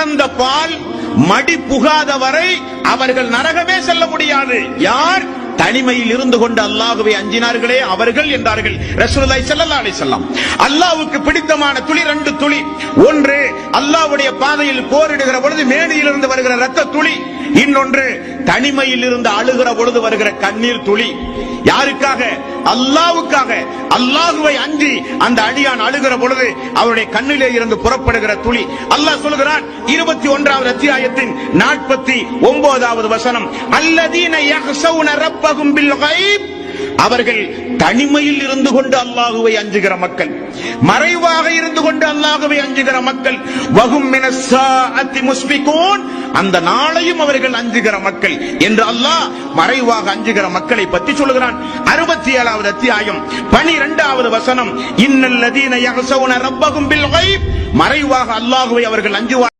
கலந்த பால் மடி புகாத வரை அவர்கள் நரகமே செல்ல முடியாது. யார்? தனிமையில் இருந்து கொண்டு அல்லாஹுவை அஞ்சினார்களே அவர்கள் என்றார்கள். ரசூலுல்லாஹி ஸல்லல்லாஹு அலைஹி வஸல்லம். அல்லாஹ்வுக்கு பிடித்தமான துளி ரெண்டு துளி. ஒன்று அல்லாஹ்வுடைய பாதையில் போரிடுகிற பொழுது மேடையிலிருந்து வருகிற ரத்த துளி. இன்னொன்று தனிமையில் இருந்து அழுகிற பொழுது வருகிற கண்ணீர் துளி. யாருக்காக? அல்லாவுக்காக. அல்லாஹுவை அன்றி அந்த அடியான் அழுகிற பொழுது அவருடைய கண்ணிலே இருந்து புறப்படுகிற துளி. அல்லாஹ் சொல்கிறான் இருபத்தி ஒன்றாவது அத்தியாயத்தின் நாற்பத்தி ஒன்பதாவது வசனம் அல்லதீன ரப்பகும் பில் அவர்கள் தனிமையில் இருந்து கொண்டு அல்லாஹுவை அஞ்சுகிற மக்கள் மறைவாக இருந்து கொண்டு அல்லாஹுவை அஞ்சுகிற மக்கள் வகும் முஸ்பிகோன் அந்த நாளையும் அவர்கள் அஞ்சுகிற மக்கள் என்று அல்லாஹ் மறைவாக அஞ்சுகிற மக்களை பற்றி சொல்கிறான் அறுபத்தி ஏழாவது அத்தியாயம் பனிரெண்டாவது வசனம் இன்னல்லதீன யஹ்ஷவுன ரப்பகும் பில் மறைவாக அல்லாஹுவை அவர்கள் அஞ்சுவார்